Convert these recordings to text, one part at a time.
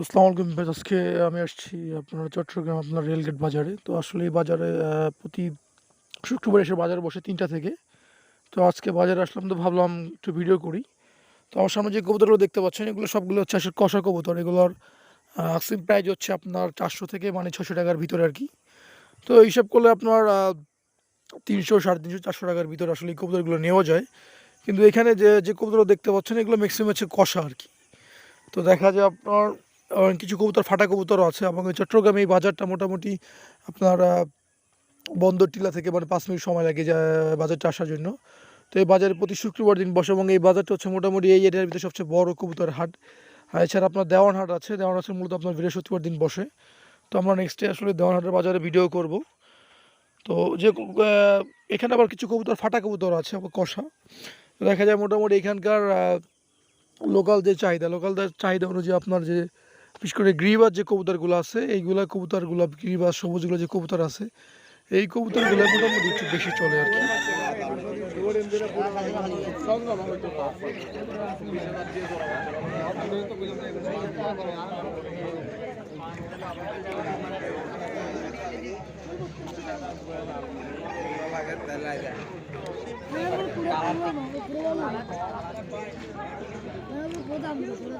আসসালামু আলাইকুম আজকে আমি আসছি আপনার চট্টগ্রাম আপনার রেলগেট বাজারে। তো আসলে এই বাজারে প্রতি শুক্রবার এসে বাজার বসে তিনটা থেকে। তো আজকে বাজারে আসলাম তো ভাবলাম একটু ভিডিও করি। তো আমার সামনে যে কবুতরগুলো দেখতে পাচ্ছেন, এগুলো সবগুলো হচ্ছে আসলে কষা কবুতর। এগুলোর আকসিম প্রাইস হচ্ছে আপনার চারশো থেকে মানে ছশো টাকার ভিতরে আর কি। তো হিসাব করলে আপনার তিনশো, সাড়ে তিনশো, চারশো টাকার ভিতরে আসলে এই কবুতরগুলো নেওয়া যায়। কিন্তু এখানে যে যে কবুতর দেখতে পাচ্ছেন, এগুলো ম্যাক্সিমাম হচ্ছে কষা আর কি। তো দেখা যায় আপনার আহ, কিছু কবুতর ফাটা কবুতরও আছে। এবং চট্টগ্রামে এই বাজারটা মোটামুটি আপনার বন্দর টিলা থেকে মানে পাঁচ মিনিট সময় লাগে যা বাজারটা আসার জন্য। তো এই বাজারে প্রতি শুক্রবার দিন বসে এবং এই বাজারটা হচ্ছে মোটামুটি এই এরিয়ার ভিতরে সবচেয়ে বড় কবুতর হাট। আর এছাড়া আপনার দেওয়ান হাট আছে। দেওয়ান হাটের মূলত আপনার বৃহস্পতিবার দিন বসে। তো আমরা নেক্সট ডে আসলে দেওয়ান হাটের বাজারে ভিডিও করব। তো যে এখানে আবার কিছু কবুতর ফাটা কবুতর আছে আবার কষা। দেখা যায় মোটামুটি এখানকার লোকাল যে চাহিদা লোকাল চাহিদা অনুযায়ী আপনার যে বিশেষ করে গ্রিবাস যে কবুতরগুলো আছে, এইগুলা কবুতরগুলো গ্রিবাস সবুজগুলো যে কবুতর আছে, এই কবুতরগুলো মোটামুটি একটু বেশি চলে আর কি। প্রশ্ন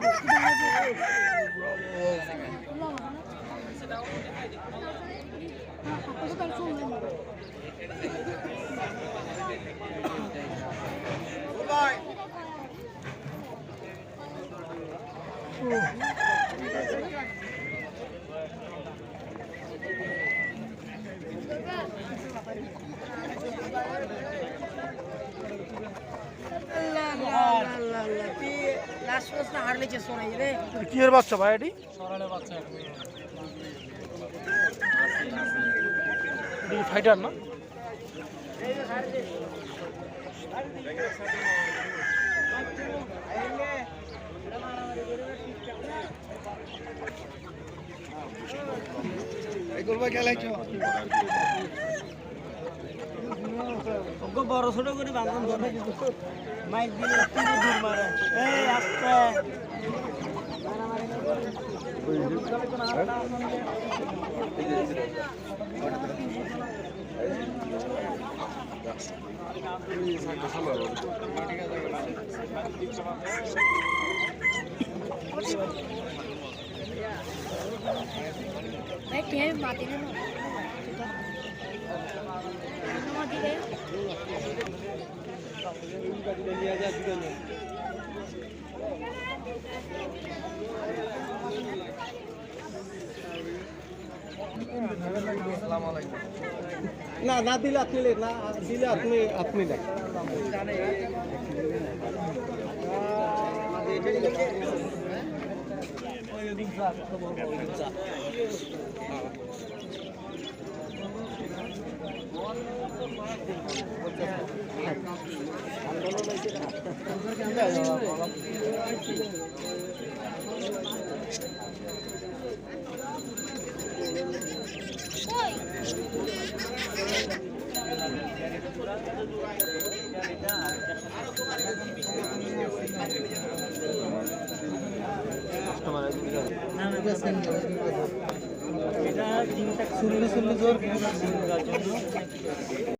কি এর বাচ্চা ভাই এটি? ফাইটার না? ওকে বড় ছোট করে বাঁধন ধরে। মাইক দিলে দূর মারে। এই আস্তে। em mà না না দিলে আপনি না দিলে আপনি আপনি দেখ এটা তিনটা সুল্লি সুল্লি জোর